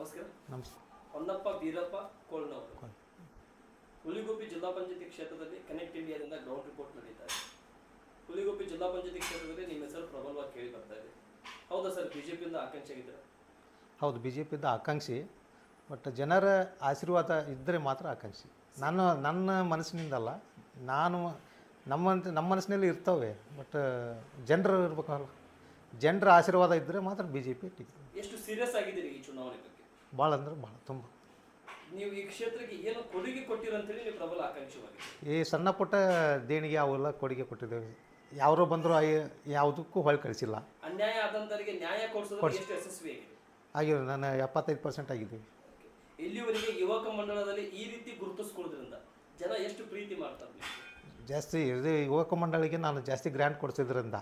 ನಮಸ್ಕಾರ. ನಮಸ್ತೆ. ಹೊನ್ನಪ್ಪ ಬೀರಪ್ಪ ಕೋಳ್ನವರು ಹುಲಿಗುಪ್ಪಿ ಜಿಲ್ಲಾ ಪಂಚಾಯತಿ ಕ್ಷೇತ್ರದಲ್ಲಿ ಕನೆಕ್ಟ್ ಇಂಡಿಯಾದಿಂದ ಗ್ರೌಂಡ್ ರಿಪೋರ್ಟ್ ನಡೀತಾ ಇದೆ. ಹುಲಿಗುಪ್ಪಿ ಜಿಲ್ಲಾ ಪಂಚಾಯತಿ ಕ್ಷೇತ್ರದಲ್ಲಿ ನಿಮ್ಮ ಹೆಸರು ಪ್ರಬಲವಾಗಿ ಕೇಳಿ ಬರ್ತಾ ಇದೆ. ಹೌದಾ ಸರ್ ಬಿಜೆಪಿಯಿಂದ ಆಕಾಂಕ್ಷೆ ಆಗಿದ್ದೀರಾ? ಹೌದು ಬಿ ಜೆ ಪಿಯಿಂದ ಆಕಾಂಕ್ಷಿ ಬಟ್ ಜನರ ಆಶೀರ್ವಾದ ಇದ್ದರೆ ಮಾತ್ರ ಆಕಾಂಕ್ಷಿ. ನಾನು ನನ್ನ ಮನಸ್ಸಿನಿಂದಲ್ಲ ನಾನು ನಮ್ಮ ನಮ್ಮ ಮನಸ್ಸಿನಲ್ಲಿ ಇರ್ತವೆ ಬಟ್ ಜನರು ಇರ್ಬೇಕಲ್ಲ. ಜನರ ಆಶೀರ್ವಾದ ಇದ್ದರೆ ಮಾತ್ರ ಬಿ ಜೆ ಪಿ ಟಿಕೆಟ್ ಎಷ್ಟು ಸೀರಿಯಸ್ ಆಗಿದ್ದೀರಿ ಈ ಚುನಾವಣೆ ಬಗ್ಗೆ? ಭಾಳ ಅಂದ್ರೆ ಭಾಳ ತುಂಬ. ನೀವು ಈ ಕ್ಷೇತ್ರಕ್ಕೆ ಏನು ಕೊಡುಗೆ ಕೊಟ್ಟಿರಂತೇಳಿ ನೀವು ಪ್ರಬಲ ಆಕಾಂಕ್ಷಿವಾಗಿದ್ದೀರಿ ಈ ಸಣ್ಣ ಪುಟ್ಟ ದೇಣಿಗೆ ಅವೆಲ್ಲ ಕೊಡುಗೆ ಕೊಟ್ಟಿದ್ದೇವೆ. ಯಾರೋ ಬಂದರೂ ಯಾವುದಕ್ಕೂ ಹೊಳೆ ಕಳಿಸಿಲ್ಲ. ಅನ್ಯಾಯ ಆದಂತರಿಗೆ ನ್ಯಾಯ ಕೊಡಿಸೋದು ಎಷ್ಟು ಯಶಸ್ವಿ ಆಗಿದೆ ಆಗಿರೋ ನಾನು ಎಪ್ಪತ್ತೈದು ಪರ್ಸೆಂಟ್ ಆಗಿದ್ದೀವಿ. ಇಲ್ಲಿವರೆಗೆ ಯುವಕ ಮಂಡಳದಲ್ಲಿ ಈ ರೀತಿ ಗುರುತಿಸ್ಕೊಳ್ಳೋದ್ರಿಂದ ಜನ ಎಷ್ಟು ಪ್ರೀತಿ ಮಾಡ್ತಾರೆ? ಜಾಸ್ತಿ ಇದು ಯುವಕ ಮಂಡಳಿಗೆ ನಾನು ಜಾಸ್ತಿ ಗ್ರ್ಯಾಂಟ್ ಕೊಡಿಸೋದ್ರಿಂದ.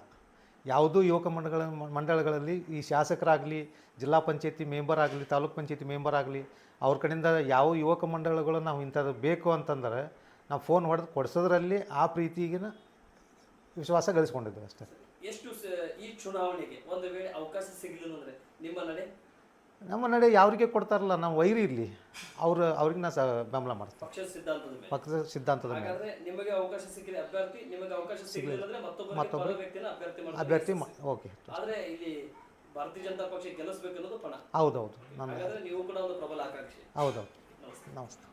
ಯಾವುದೂ ಯುವಕ ಮಂಡಳ ಮಂಡಳಗಳಲ್ಲಿ ಈ ಶಾಸಕರಾಗಲಿ, ಜಿಲ್ಲಾ ಪಂಚಾಯತಿ ಮೆಂಬರ್ ಆಗಲಿ, ತಾಲೂಕ್ ಪಂಚಾಯತಿ ಮೆಂಬರ್ ಆಗಲಿ, ಅವ್ರ ಕಡೆಯಿಂದ ಯಾವ ಯುವಕ ಮಂಡಳಗಳು ನಾವು ಇಂಥದ್ದು ಬೇಕು ಅಂತಂದ್ರೆ ನಾವು ಫೋನ್ ಹೊಡೆದು ಕೊಡಿಸೋದ್ರಲ್ಲಿ ಆ ಪ್ರೀತಿಗಿನ ವಿಶ್ವಾಸ ಗಳಿಸ್ಕೊಂಡಿದ್ದೇವೆ ಅಷ್ಟೇ. ಎಷ್ಟು ಈ ಚುನಾವಣೆಗೆ ಒಂದು ವೇಳೆ ಅವಕಾಶ ಸಿಗಲಿಲ್ಲ ಅಂದರೆ ನಿಮ್ಮ ನಡೆ ನಮ್ಮ ನಡೆ ಯಾವ್ರಿಗೆ ಕೊಡ್ತಾರಲ್ಲ ನಾವು ವೈರಿ ಇರಲಿ. ಅವ್ರು ಅವ್ರಿಗೆ ನಾ ಸ ಬೆಂಬಲ ಮಾಡ್ತೀನಿ ಪಕ್ಷದ ಸಿದ್ಧಾಂತದ ಮೇಲೆ. ಪಕ್ಷದ ಸಿದ್ಧಾಂತದ ಮೇಲೆ. ಹಾಗಾದ್ರೆ ನಿಮಗೆ ಅವಕಾಶ ಸಿಕ್ಕಿದೆ ಅಭ್ಯರ್ಥಿ ನಿಮಗೆ ಅವಕಾಶ ಸಿಗಲಿಲ್ಲ ಅಂದ್ರೆ ಮತ್ತೊಬ್ಬ ವ್ಯಕ್ತಿನ ಅಭ್ಯರ್ಥಿ ಮಾಡ್ತಾರೆ ಅಭ್ಯರ್ಥಿ ಮಾ ಓಕೆ. ಆದ್ರೆ ಇಲ್ಲಿ ಭಾರತೀಯ ಜನತಾ ಪಕ್ಷ ಗೆಲ್ಲಿಸ್ಬೇಕು ಅನ್ನೋದು ಪಣ. ಹೌದೌದು. ನಾನು ಹಾಗಾದ್ರೆ ನೀವು ಕೂಡ ಒಂದು ಪ್ರಬಲ ಆಕಾಂಕ್ಷಿ. ಹೌದೌದು. ನಮಸ್ತೆ. ನಮಸ್ತೆ.